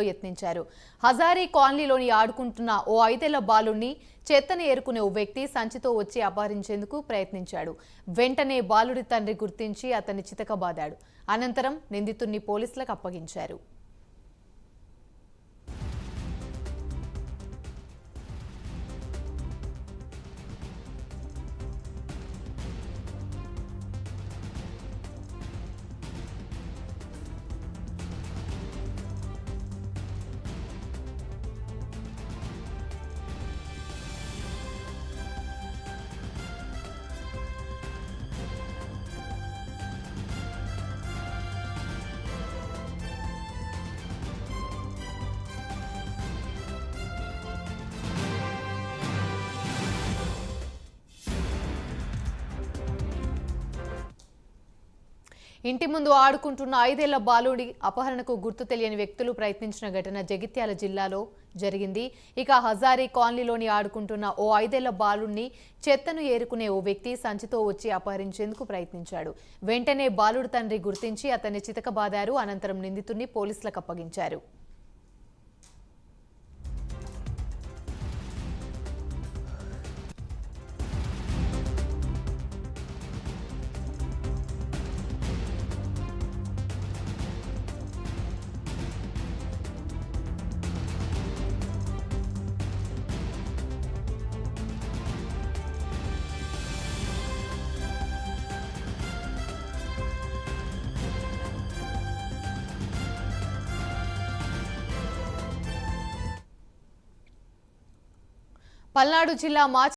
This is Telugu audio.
యత్నించారు. హజారీ కాలనీలోని ఆడుకుంటున్న ఓ ఐదేళ్ళ బాలుణ్ణి చేతన ఏరుకునే ఓ వ్యక్తి సంచితో వచ్చి అపహరించేందుకు ప్రయత్నించాడు. వెంటనే బాలుడి తండ్రి గుర్తించి అతన్ని చితకబాదాడు. అనంతరం నిందితుడిని పోలీసులకు అప్పగించారు. ఇంటి ముందు ఆడుకుంటున్న ఐదేళ్ళ బాలుడి అపహరణకు గుర్తు తెలియని వ్యక్తులు ప్రయత్నించిన ఘటన జగిత్యాల జిల్లాలో జరిగింది. ఇక హజారీ కాలనీలోని ఆడుకుంటున్న ఓ ఐదేళ్ళ బాలుడిని చెత్తను ఏరుకునే ఓ వ్యక్తి సంచితో వచ్చి అపహరించేందుకు ప్రయత్నించాడు. వెంటనే బాలుడి తండ్రి గుర్తించి అతన్ని చితకబాదారు అనంతరం నిందితుడిని పోలీసులకు అప్పగించారు. పల్నాడు జిల్లా మాచ